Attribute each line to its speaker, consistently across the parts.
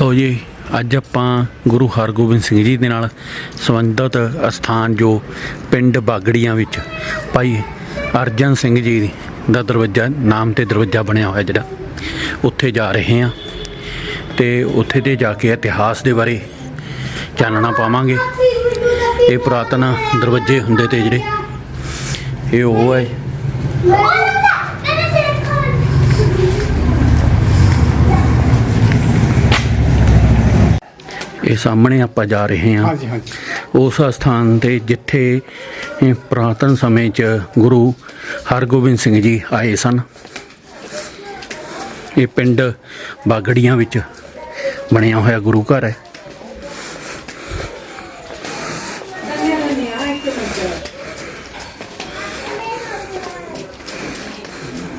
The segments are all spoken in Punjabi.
Speaker 1: ਲਓ ਜੀ, ਅੱਜ ਆਪਾਂ ਗੁਰੂ ਹਰਗੋਬਿੰਦ ਸਿੰਘ ਜੀ ਦੇ ਨਾਲ ਸੰਬੰਧਿਤ ਅਸਥਾਨ ਜੋ ਪਿੰਡ ਬਾਗੜੀਆਂ ਵਿੱਚ ਭਾਈ ਅਰਜਨ ਸਿੰਘ ਜੀ ਦਾ ਦਰਵਾਜ਼ਾ, ਨਾਮ ਤੇ ਦਰਵਾਜ਼ਾ ਬਣਿਆ ਹੋਇਆ ਜਿਹੜਾ, ਉੱਥੇ ਜਾ ਰਹੇ ਹਾਂ। ਤੇ ਉੱਥੇ ਤੇ ਜਾ ਕੇ ਇਤਿਹਾਸ ਦੇ ਬਾਰੇ ਚਾਨਣਾ ਪਾਵਾਂਗੇ। ਇਹ ਪੁਰਾਤਨ ਦਰਵਾਜ਼ੇ ਹੁੰਦੇ ਤੇ ਜਿਹੜੇ, ਇਹ ਉਹ ਹੈ। ਸਾਹਮਣੇ ਆਪਾਂ ਜਾ ਰਹੇ ਹਾਂ।
Speaker 2: ਹਾਂਜੀ ਹਾਂਜੀ।
Speaker 1: ਉਸ ਸਥਾਨ ਤੇ ਜਿੱਥੇ ਪੁਰਾਤਨ ਸਮੇਂ 'ਚ ਗੁਰੂ ਹਰਗੋਬਿੰਦ ਸਿੰਘ ਜੀ ਆਏ ਸਨ। ਇਹ ਪਿੰਡ ਬਾਗੜੀਆਂ ਵਿੱਚ ਬਣਿਆ ਹੋਇਆ ਗੁਰੂ ਘਰ ਹੈ।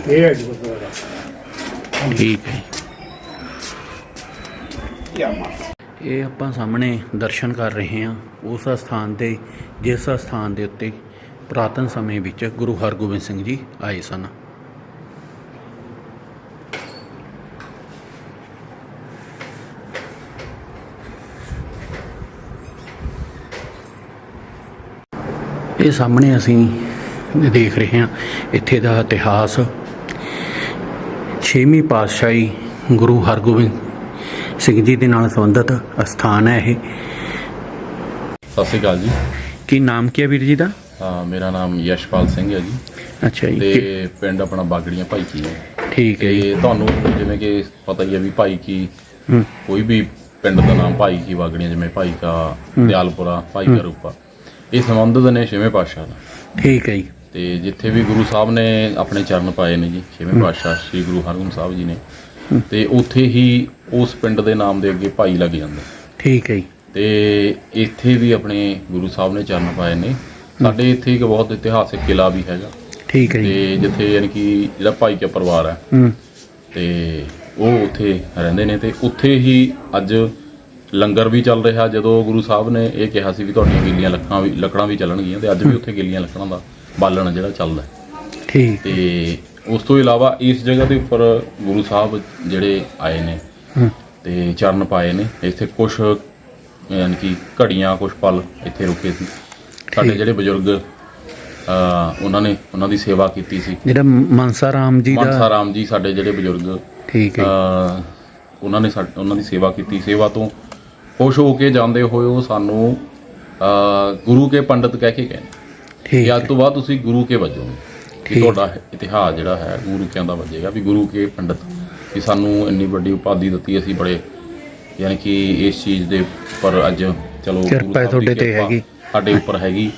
Speaker 2: ਇਹ ਹੈ ਜੀ ਗੁਰਦੁਆਰਾ।
Speaker 1: ਠੀਕ ਹੈ
Speaker 2: ਯਾ ਮਾ
Speaker 1: ਇਹ ਆਪਾਂ ਸਾਹਮਣੇ ਦਰਸ਼ਨ ਕਰ ਰਹੇ ਹਾਂ ਉਸ ਸਥਾਨ ਤੇ, ਜਿਸ ਸਥਾਨ ਦੇ ਉੱਤੇ ਪੁਰਾਤਨ ਸਮੇਂ ਵਿੱਚ ਗੁਰੂ ਹਰਗੋਬਿੰਦ ਸਿੰਘ ਜੀ ਆਏ ਸਨ। ਇਹ ਸਾਹਮਣੇ ਅਸੀਂ ਦੇਖ ਰਹੇ ਹਾਂ, ਇੱਥੇ ਦਾ ਇਤਿਹਾਸ। ਛੇਵੀਂ ਪਾਤਸ਼ਾਹੀ ਗੁਰੂ ਹਰਗੋਬਿੰਦ ਸਿੰਘ ਜੀ ਦੇ ਨਾਲ ਸੰਬੰਧਿਤ ਅਸਥਾਨ ਹੈ ਇਹ।
Speaker 3: ਸਤਿ ਸ਼੍ਰੀ ਅਕਾਲ ਜੀ।
Speaker 1: ਕੀ ਨਾਮ ਕੀ ਹੈ ਵੀਰ ਜੀ ਦਾ?
Speaker 3: ਅਹ ਮੇਰਾ ਨਾਮ ਯਸ਼ਪਾਲ ਸਿੰਘ ਹੈ ਜੀ।
Speaker 1: ਅੱਛਾ ਜੀ।
Speaker 3: ਤੇ ਪਿੰਡ ਆਪਣਾ ਬਾਗੜੀਆਂ ਭਾਈ ਕੀ ਹੈ।
Speaker 1: ਠੀਕ ਹੈ ਜੀ।
Speaker 3: ਤੇ ਤੁਹਾਨੂੰ ਜਿਵੇਂ ਕਿ ਪਤਾ ਹੀ ਹੈ ਵੀ ਭਾਈ ਕੀ
Speaker 1: ਹੂੰ।
Speaker 3: ਕੋਈ ਵੀ ਪਿੰਡ ਦਾ ਨਾਮ ਭਾਈ ਕੀ ਬਾਗੜੀਆਂ ਜਿਵੇਂ ਭਾਈ ਕਾ ਦਿਆਲਪੁਰਾ ਭਾਈ ਕਾ ਰੂਪਾ ਇਹ ਸੰਬੰਧਿਤ ਨੇ ਛੇਵੇਂ ਪਾਤਸ਼ਾਹ ਨਾਲ
Speaker 1: ਠੀਕ ਹੈ ਜੀ।
Speaker 3: ਤੇ ਜਿੱਥੇ ਵੀ ਗੁਰੂ ਸਾਹਿਬ ਨੇ ਆਪਣੇ ਚਰਨ ਪਾਏ ਨੇ ਜੀ ਛੇਵੇਂ ਪਾਤਸ਼ਾਹ ਸ੍ਰੀ ਗੁਰੂ ਹਰਗੋਬਿੰਦ ਸਾਹਿਬ ਜੀ ਨੇ ਤੇ ਉੱਥੇ ਹੀ ਉਸ ਪਿੰਡ ਦੇ ਨਾਮ ਦੇ ਅੱਗੇ ਭਾਈ ਲੱਗ ਜਾਂਦਾ।
Speaker 1: ਠੀਕ ਹੈ ਜੀ।
Speaker 3: ਤੇ ਇੱਥੇ ਵੀ ਆਪਣੇ ਗੁਰੂ ਸਾਹਿਬ ਨੇ ਚਰਨ ਪਾਏ ਨੇ। ਸਾਡੇ ਇੱਥੇ ਇੱਕ ਬਹੁਤ ਇਤਿਹਾਸਿਕ ਕਿਲਾ ਵੀ ਹੈਗਾ।
Speaker 1: ਠੀਕ ਹੈ ਜੀ।
Speaker 3: ਤੇ ਜਿੱਥੇ ਯਾਨੀ ਕਿ ਜਿਹੜਾ ਭਾਈ ਕੇ ਪਰਿਵਾਰ ਹੈ।
Speaker 1: ਹੂੰ।
Speaker 3: ਤੇ ਉਹ ਉੱਥੇ ਰਹਿੰਦੇ ਨੇ ਤੇ ਉੱਥੇ ਹੀ ਅੱਜ ਲੰਗਰ ਵੀ ਚੱਲ ਰਿਹਾ। ਜਦੋਂ ਗੁਰੂ ਸਾਹਿਬ ਨੇ ਇਹ ਕਿਹਾ ਸੀ ਵੀ ਤੁਹਾਡੀਆਂ ਗਿੱਲੀਆਂ ਲੱਕੜਾਂ ਵੀ ਲੱਕੜਾਂ ਵੀ ਚੱਲਣਗੀਆਂ ਤੇ ਅੱਜ ਵੀ ਉੱਥੇ ਗਿੱਲੀਆਂ ਲੱਕੜਾਂ ਦਾ ਬਾਲਣ ਜਿਹੜਾ ਚੱਲਦਾ।
Speaker 1: ਠੀਕ।
Speaker 3: ਤੇ ਉਸ ਤੋਂ ਇਲਾਵਾ ਇਸ ਜਗ੍ਹਾ ਦੇ ਉੱਪਰ ਗੁਰੂ ਸਾਹਿਬ ਜਿਹੜੇ ਆਏ ਨੇ ਤੇ ਚਰਨ ਪਾਏ ਨੇ ਇੱਥੇ ਕੁਝ ਯਾਨੀ ਕਿ ਘੜੀਆਂ ਕੁਝ ਪਲ ਇੱਥੇ ਰੁਕੇ ਸੀ। ਸਾਡੇ ਜਿਹੜੇ ਬਜ਼ੁਰਗ ਉਹਨਾਂ ਨੇ ਉਹਨਾਂ ਦੀ ਸੇਵਾ ਕੀਤੀ ਸੀ।
Speaker 1: ਜਿਹੜਾ ਮਨਸਾ ਰਾਮ ਜੀ
Speaker 3: ਮਨਸਾ
Speaker 1: ਦਾ
Speaker 3: ਰਾਮ ਜੀ ਸਾਡੇ ਜਿਹੜੇ ਬਜ਼ੁਰਗ
Speaker 1: ਠੀਕ ਹੈ।
Speaker 3: ਉਹਨਾਂ ਨੇ ਉਹਨਾਂ ਦੀ ਸੇਵਾ ਕੀਤੀ। ਸੇਵਾ ਤੋਂ ਖੁਸ਼ ਹੋ ਕੇ ਜਾਂਦੇ ਹੋਏ ਉਹ ਸਾਨੂੰ ਗੁਰੂ ਕੇ ਪੰਡਤ ਕਹਿ ਕੇ ਕਹਿੰਦੇ
Speaker 1: ਠੀਕ ਹੈ।
Speaker 3: ਅੱਜ ਤੋਂ ਬਾਅਦ ਤੁਸੀਂ ਗੁਰੂ ਕੇ ਵੱਜੋਗੇ। ਕਿ। ਤੁਹਾਡਾ ਇਤਿਹਾਸ ਜਿਹੜਾ ਹੈ ਗੁਰੂ ਕਿਆਂ ਦਾ ਵੱਜੇਗਾ ਵੀ ਗੁਰੂ ਕੇ ਪੰਡਤ। ਕਿ ਸਾਨੂੰ ਇੰਨੀ ਵੱਡੀ ਉਪਾਧੀ ਦਿੱਤੀ ਅਸੀਂ ਬੜੇ ਯਾਨੀ ਕਿ ਇਸ ਚੀਜ਼ ਦੇ ਉੱਪਰ ਅੱਜ ਚਲੋ
Speaker 1: ਕਿਰਪਾ ਤੁਹਾਡੇ ਤੇ ਹੈਗੀ।
Speaker 3: ਸਾਡੇ ਉੱਪਰ ਹੈਗੀ।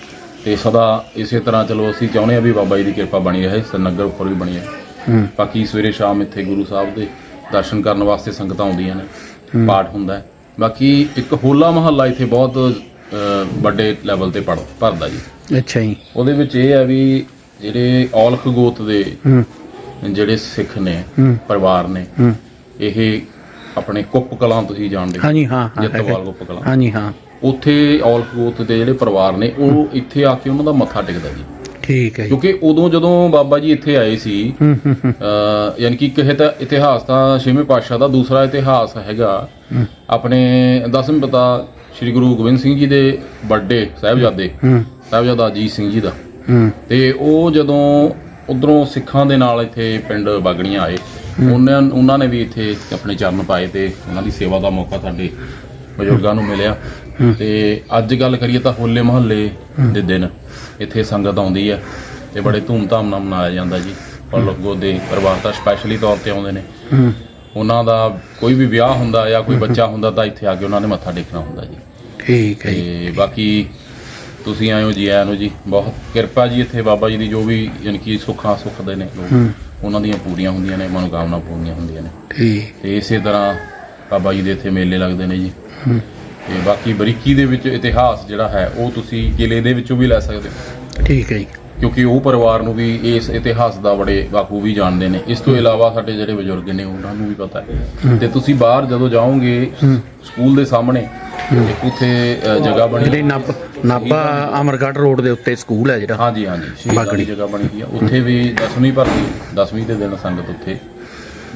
Speaker 3: ਤੇ ਸਦਾ ਇਸੇ ਤਰ੍ਹਾਂ ਚਲੋ ਅਸੀਂ ਚਾਹੁੰਦੇ ਆ ਵੀ ਬਾਬਾ ਜੀ ਦੀ ਕਿਰਪਾ ਬਣੀ ਰਹੇ ਸਨਗਰ ਉੱਪਰ ਵੀ ਬਣੀ ਰਹੇ।
Speaker 1: ਹੂੰ।
Speaker 3: ਬਾਕੀ ਸਵੇਰੇ ਸ਼ਾਮ ਇੱਥੇ ਗੁਰੂ ਸਾਹਿਬ ਦੇ ਦਰਸ਼ਨ ਕਰਨ ਵਾਸਤੇ ਸੰਗਤਾਂ ਆਉਂਦੀਆਂ ਨੇ ਪਾਠ ਹੁੰਦਾ ਬਾਕੀ ਇੱਕ ਹੋਲਾ ਮਹੱਲਾ ਇੱਥੇ ਬਹੁਤ ਵੱਡੇ ਲੈਵਲ ਤੇ ਪੜ ਭਰਦਾ ਜੀ।
Speaker 1: ਅੱਛਾ ਜੀ।
Speaker 3: ਉਹਦੇ ਵਿੱਚ ਇਹ ਹੈ ਵੀ ਜਿਹੜੇ ਔਲਖ ਗੋਤ ਦੇ ਜਿਹੜੇ ਸਿੱਖ ਨੇ। ਪਰਿਵਾਰ ਨੇ ਇਹ ਆਪਣੇ ਕੁੱਪ ਕਲਾਂ ਤੁਸੀਂ ਜਾਣਦੇ ਹੋ।
Speaker 1: ਹਾਂਜੀ ਹਾਂ
Speaker 3: ਜਿੱਤਵਾਲ। ਕੁੱਪ ਕਲਾਂ।
Speaker 1: ਹਾਂਜੀ ਹਾਂ।
Speaker 3: ਉੱਥੇ ਔਲਖ ਗੋਤ ਦੇ ਜਿਹੜੇ ਪਰਿਵਾਰ ਨੇ ਉਹ ਇੱਥੇ ਆ ਕੇ ਉਹਨਾਂ ਦਾ ਮੱਥਾ ਟੇਕਦਾ ਜੀ।
Speaker 1: ਠੀਕ ਹੈ
Speaker 3: ਕਿਉਂਕਿ ਉਦੋਂ ਜਦੋਂ ਬਾਬਾ ਜੀ ਇੱਥੇ ਆਏ ਸੀ ਯਾਨੀ ਕਿ ਕਹੇ ਤਾਂ ਇਤਿਹਾਸ ਤਾਂ ਛੇਵੇਂ ਪਾਤਸ਼ਾਹ ਦਾ ਦੂਸਰਾ ਇਤਿਹਾਸ ਹੈਗਾ। ਆਪਣੇ ਦਸਵੇਂ ਪਤਾ ਸ੍ਰੀ ਗੁਰੂ ਗੋਬਿੰਦ ਸਿੰਘ ਜੀ ਦੇ ਵੱਡੇ ਸਾਹਿਬਜ਼ਾਦੇ। ਸਾਹਿਬਜ਼ਾਦਾ ਅਜੀਤ ਸਿੰਘ ਜੀ ਦਾ। ਤੇ ਉਹ ਜਦੋਂ ਉਧਰੋਂ ਸਿੱਖਾਂ ਦੇ ਨਾਲ ਇੱਥੇ ਪਿੰਡ ਬਾਗੜੀਆਂ ਆਏ ਉਹਨਾਂ ਉਹਨਾਂ ਨੇ ਵੀ ਇੱਥੇ ਆਪਣੇ ਚਰਨ ਪਾਏ ਤੇ ਉਹਨਾਂ ਦੀ ਸੇਵਾ ਦਾ ਮੌਕਾ ਸਾਡੇ ਬਜ਼ੁਰਗਾਂ ਨੂੰ ਮਿਲਿਆ। ਤੇ ਅੱਜ ਗੱਲ ਕਰੀਏ ਤਾਂ ਹੋਲੇ ਮਹੱਲੇ ਦੇ ਦਿਨ ਇੱਥੇ ਸੰਗਤ ਆਉਂਦੀ ਹੈ ਤੇ ਬੜੇ ਧੂਮਧਾਮ ਨਾਲ ਮਨਾਇਆ ਜਾਂਦਾ ਜੀ। ਔਰ ਲੋਕੋ ਦੇ ਪਰਿਵਾਰ ਤਾਂ ਸਪੈਸ਼ਲੀ ਤੌਰ ਤੇ ਆਉਂਦੇ ਨੇ। ਉਹਨਾਂ ਦਾ ਕੋਈ ਵੀ ਵਿਆਹ ਹੁੰਦਾ ਜਾਂ ਕੋਈ ਬੱਚਾ ਹੁੰਦਾ ਤਾਂ ਇੱਥੇ ਆ ਕੇ ਉਹਨਾਂ ਨੇ ਮੱਥਾ ਟੇਕਣਾ ਹੁੰਦਾ ਜੀ।
Speaker 1: ਠੀਕ ਹੈ ਜੀ।
Speaker 3: ਤੇ ਬਾਕੀ ਤੁਸੀਂ ਆਇਓ ਜੀ ਆਇਆਂ ਨੂੰ ਜੀ। ਬਹੁਤ ਕਿਰਪਾ ਜੀ ਇੱਥੇ ਬਾਬਾ ਜੀ ਦੀ ਜੋ ਵੀ ਯਾਨੀ ਕਿ ਸੁੱਖਾਂ ਸੁੱਖਦੇ ਨੇ ਲੋਕ। ਉਹਨਾਂ ਦੀਆਂ ਪੂਰੀਆਂ ਹੁੰਦੀਆਂ ਨੇ ਮਨੋਕਾਮਨਾ ਪੂਰੀਆਂ ਹੁੰਦੀਆਂ ਨੇ।
Speaker 1: ਠੀਕ।
Speaker 3: ਤੇ ਇਸੇ ਤਰ੍ਹਾਂ ਬਾਬਾ ਜੀ ਦੇ ਇੱਥੇ ਮੇਲੇ ਲੱਗਦੇ ਨੇ ਜੀ। ਤੇ ਬਾਕੀ ਬਰੀਕੀ ਦੇ ਵਿੱਚ ਇਤਿਹਾਸ ਜਿਹੜਾ ਹੈ ਉਹ ਤੁਸੀਂ ਕਿਲੇ ਦੇ ਵਿੱਚੋਂ ਵੀ ਲੈ ਸਕਦੇ ਹੋ।
Speaker 1: ਠੀਕ ਹੈ ਜੀ।
Speaker 3: ਕਿਉਂਕਿ ਉਹ ਪਰਿਵਾਰ ਨੂੰ ਵੀ ਇਸ ਇਤਿਹਾਸ ਦਾ ਬੜੇ ਵੀ ਜਾਣਦੇ ਨੇ। ਇਸ ਤੋਂ ਇਲਾਵਾ ਸਾਡੇ ਜਿਹੜੇ ਬਜ਼ੁਰਗ ਨੇ ਉਹਨਾਂ ਨੂੰ ਵੀ ਪਤਾ ਹੈ। ਤੇ ਤੁਸੀਂ ਬਾਹਰ ਜਦੋਂ ਜਾਓਗੇ ਸਕੂਲ ਦੇ ਸਾਹਮਣੇ ਇੱਕ ਉੱਥੇ ਅ, ਜਗ੍ਹਾ ਬਣੀ
Speaker 1: ਜਿਹੜੇ ਨਾਭਾ ਨਾਭਾ ਅਮਰਗੜ੍ਹ ਰੋਡ ਦੇ ਉੱਤੇ ਸਕੂਲ ਹੈ ਜਿਹੜਾ।
Speaker 3: ਹਾਂਜੀ ਹਾਂਜੀ ਸ਼ਹੀਦਾਂ
Speaker 1: ਬਾਗੜੀ।
Speaker 3: ਦੀ ਜਗ੍ਹਾ ਬਣੀ ਹੋਈ ਆ। ਉੱਥੇ ਵੀ 10ਵੀਂ ਭਰਤੀ 10ਵੀਂ ਦੇ ਦਿਨ ਸੰਗਤ ਉੱਥੇ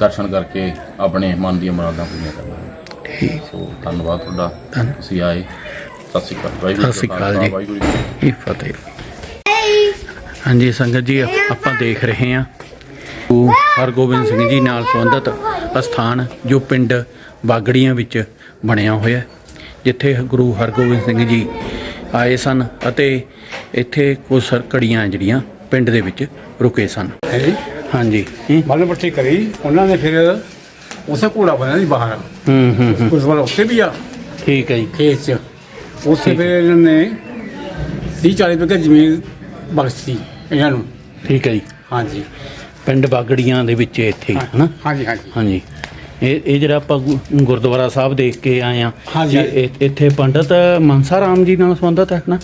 Speaker 3: ਦਰਸ਼ਨ ਕਰਕੇ ਆਪਣੇ ਮਨ ਦੀਆਂ ਮੁਰਾਦਾਂ ਪੂਰੀਆਂ ਕਰਦਾ ਹੈ।
Speaker 1: ਠੀਕ।
Speaker 3: ਸੋ ਧੰਨਵਾਦ ਤੁਹਾਡਾ।
Speaker 1: ਧੰਨ-
Speaker 3: ਤੁਸੀਂ ਆਏ। ਸਤਿ ਸ਼੍ਰੀ ਅਕਾਲ। ਵਾਹਿਗੁਰੂ
Speaker 1: ਸਤਿ ਸ਼੍ਰੀ
Speaker 3: ਕਾ
Speaker 1: ਅਕਾਲ
Speaker 3: ਖਾਲਸਾ,
Speaker 1: ਜੀ।
Speaker 3: ਵਾਹਿਗੁਰੂ ਜੀ ਕੀ ਫਤਿਹ।
Speaker 1: ਇਹ ਫਤਿਹ। ਹਾਂਜੀ ਸੰਗਤ ਜੀ ਆਪਾਂ ਦੇਖ ਰਹੇ ਹਾਂ। ਗੁਰੂ ਹਰਗੋਬਿੰਦ ਸਿੰਘ ਜੀ ਨਾਲ ਸੰਬੰਧਿਤ ਅਸਥਾਨ ਜੋ ਪਿੰਡ ਬਾਗੜੀਆਂ ਵਿੱਚ ਬਣਿਆ ਹੋਇਆ ਹੈ, ਜਿੱਥੇ ਗੁਰੂ ਹਰਗੋਬਿੰਦ ਸਿੰਘ ਜੀ ਆਏ ਸਨ ਅਤੇ ਇੱਥੇ ਕੁਝ ਘੜੀਆਂ ਜਿਹੜੀਆਂ ਪਿੰਡ ਦੇ ਵਿੱਚ ਰੁਕੇ ਸਨ। ਹਾਂਜੀ।
Speaker 2: ਮਨ ਪੱਟੀ ਕਰੀ ਉਹਨਾਂ ਨੇ ਫਿਰ ਉਸੇ ਘੋੜਾ ਬਣਿਆ ਸੀ ਬਾਹਰ।
Speaker 1: ਹੂੰ ਹੂੰ
Speaker 2: ਉਸ ਵਾਰ ਉੱਥੇ ਵੀ ਆ।
Speaker 1: ਠੀਕ ਹੈ ਜੀ।
Speaker 2: ਖੇਤ 'ਚ। ਉੱਥੇ ਫਿਰ ਇਹਨਾਂ ਨੇ 30 40 ਰੁਪਏ ਜ਼ਮੀਨ ਬਖਸ਼ੀ ਇਹਨਾਂ ਨੂੰ।
Speaker 1: ਠੀਕ ਹੈ ਜੀ।
Speaker 2: ਹਾਂਜੀ।
Speaker 1: ਪਿੰਡ ਬਾਗੜੀਆਂ ਦੇ ਵਿੱਚ ਇੱਥੇ ਹਨਾ?
Speaker 2: ਹਾਂਜੀ ਹਾਂਜੀ।
Speaker 1: ਹਾਂਜੀ। ਇਹ ਇਹ ਜਿਹੜਾ ਆਪਾਂ ਗੁ- ਗੁਰਦੁਆਰਾ ਸਾਹਿਬ ਦੇਖ ਕੇ ਆਏ ਆ
Speaker 2: ਹਾਂਜੀ।
Speaker 1: ਇੱਥੇ ਪੰਡਤ ਮਨਸਾ ਰਾਮ ਜੀ ਨਾਲ ਸੰਬੰਧਿਤ ਹੈ ਨਾ?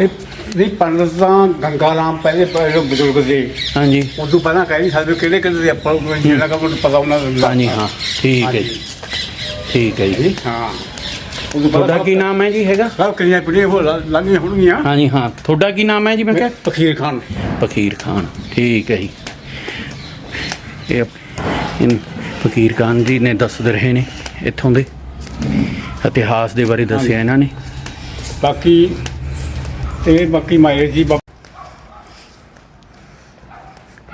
Speaker 2: ਇਹ ਨਹੀਂ ਪੰਡਤ ਤਾਂ ਗੰਗਾ ਰਾਮ ਪਹਿਲੇ ਪਹਿਲੇ ਬਜ਼ੁਰਗ ਦੇ
Speaker 1: ਹਾਂਜੀ।
Speaker 2: ਉਦੋਂ ਪਹਿਲਾਂ ਕਹਿ ਨਹੀਂ ਸਕਦੇ ਕਿਹੜੇ ਕਿਹੜੇ ਆਪਾਂ ਨੂੰ ਜਿਹੜਾ ਕਿ ਮੈਨੂੰ ਪਤਾ ਉਹਨਾਂ ਦਾ
Speaker 1: ਹਾਂਜੀ ਹਾਂ ਠੀਕ ਹੈ ਜੀ। ਠੀਕ ਹੈ ਜੀ।
Speaker 2: ਹਾਂ। ਉਦੋਂ
Speaker 1: ਤੁਹਾਡਾ ਕੀ ਨਾਮ ਹੈ ਜੀ ਹੈਗਾ?
Speaker 2: ਸਭ ਕਿੰਨੀਆਂ ਪੀੜ੍ਹੀਆਂ ਹੋ ਲੰਘੀਆਂ ਹੋਣਗੀਆਂ।
Speaker 1: ਹਾਂਜੀ ਹਾਂ। ਤੁਹਾਡਾ ਕੀ ਨਾਮ ਹੈ ਜੀ ਮੈਂ ਕਿਹਾ?
Speaker 2: ਫਕੀਰ ਖਾਨ।
Speaker 1: ਫਕੀਰ ਖਾਨ ਠੀਕ ਹੈ ਜੀ। ਇਹ ਇਨ ਫਕੀਰ ਖਾਨ ਜੀ ਨੇ ਦੱਸ ਰਹੇ ਨੇ ਇੱਥੋਂ ਦੇ ਇਤਿਹਾਸ ਦੇ ਬਾਰੇ ਦੱਸਿਆ ਇਹਨਾਂ ਨੇ।
Speaker 2: ਬਾਕੀ ਇਹ ਬਾਕੀ ਮਾਇਰ ਜੀ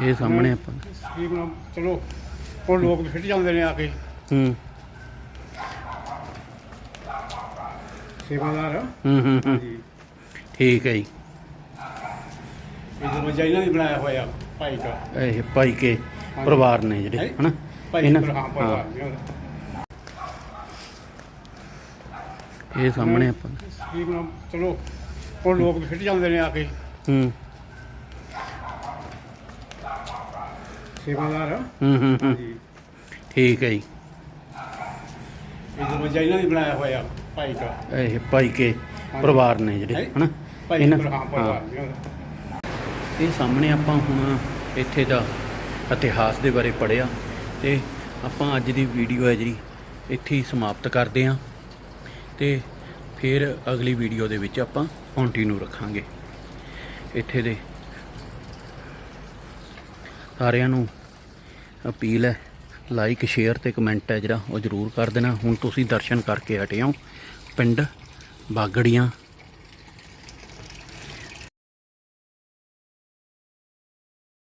Speaker 1: ਇਹ ਸਾਹਮਣੇ ਆਪਾਂ
Speaker 2: ਕੀ ਚਲੋ ਹੁਣ ਲੋਕ ਵੀ ਫਿੱਟ ਜਾਂਦੇ ਨੇ ਆ ਕੇ।
Speaker 1: ਹੂੰ।
Speaker 2: ਸੇਵਾਦਾਰ
Speaker 1: ਹੂੰ ਹੂੰ ਹੂੰ।
Speaker 2: ਜੀ
Speaker 1: ਠੀਕ ਹੈ ਜੀ।
Speaker 2: ਇਹ ਦਰਵਾਜ਼ਾ ਇਹਨਾਂ ਨੇ ਬਣਾਇਆ ਹੋਇਆ ਭਾਈ ਦਾ।
Speaker 1: ਇਹ ਭਾਈ ਕੇ ਪਰਿਵਾਰ ਨੇ ਜਿਹੜੇ? ਹਨਾ?
Speaker 2: ਭਾਈ
Speaker 1: ਇਹਨਾਂ-
Speaker 2: ਬਰਹਾਮ
Speaker 1: ਹਾਂ,
Speaker 2: ਪਰਿਵਾਰ
Speaker 1: ਇਹ ਸਾਹਮਣੇ ਆਪਾਂ
Speaker 2: ਕੀ ਬਣਾ- ਚਲੋ ਹੁਣ ਲੋਕ ਫਿੱਟ ਜਾਂਦੇ ਨੇ ਆ ਕੇ।
Speaker 1: ਹੂੰ।
Speaker 2: ਸੇਵਾਦਾਰ।
Speaker 1: ਹੂੰ ਹੂੰ ਹੂੰ।
Speaker 2: ਜੀ
Speaker 1: ਠੀਕ ਹੈ ਜੀ।
Speaker 2: ਇਹ ਦਰਵਾਜ਼ਾ ਇਹਨਾਂ ਨੇ ਬਣਾਇਆ ਹੋਇਆ ਭਾਈ ਦਾ।
Speaker 1: ਇਹ ਭਾਈ ਕੇ ਪਰਿਵਾਰ ਨੇ ਜਿਹੜੇ
Speaker 2: ਹੈਂ?
Speaker 1: ਹਨਾ?
Speaker 2: ਭਾਈ
Speaker 1: ਇਹਨਾਂ-
Speaker 2: ਬਰਹਾਮ
Speaker 1: ਹਾਂ।
Speaker 2: ਪਰਿਵਾਰ
Speaker 1: ਇਹ ਸਾਹਮਣੇ ਆਪਾਂ ਹੁਣ ਇੱਥੇ ਦਾ ਇਤਿਹਾਸ ਦੇ ਬਾਰੇ ਪੜਿਆ ਤੇ ਆਪਾਂ ਅੱਜ ਦੀ ਵੀਡੀਓ ਹੈ ਜਿਹੜੀ, ਇੱਥੇ ਹੀ ਸਮਾਪਤ ਕਰਦੇ ਹਾਂ ਤੇ ਫਿਰ ਅਗਲੀ ਵੀਡੀਓ ਦੇ ਵਿੱਚ ਆਪਾਂ ਕੰਟੀਨਿਊ ਰੱਖਾਂਗੇ। ਇੱਥੇ ਦੇ ਸਾਰਿਆਂ ਨੂੰ ਅਪੀਲ ਹੈ ਲਾਈਕ ਸ਼ੇਅਰ ਤੇ ਕਮੈਂਟ ਹੈ ਜਿਹੜਾ, ਉਹ ਜ਼ਰੂਰ ਕਰ ਦੇਣਾ। ਹੁਣ ਤੁਸੀਂ ਦਰਸ਼ਨ ਕਰਕੇ ਹਟੇ ਹੋ। ਪਿੰਡ ਬਾਗੜੀਆਂ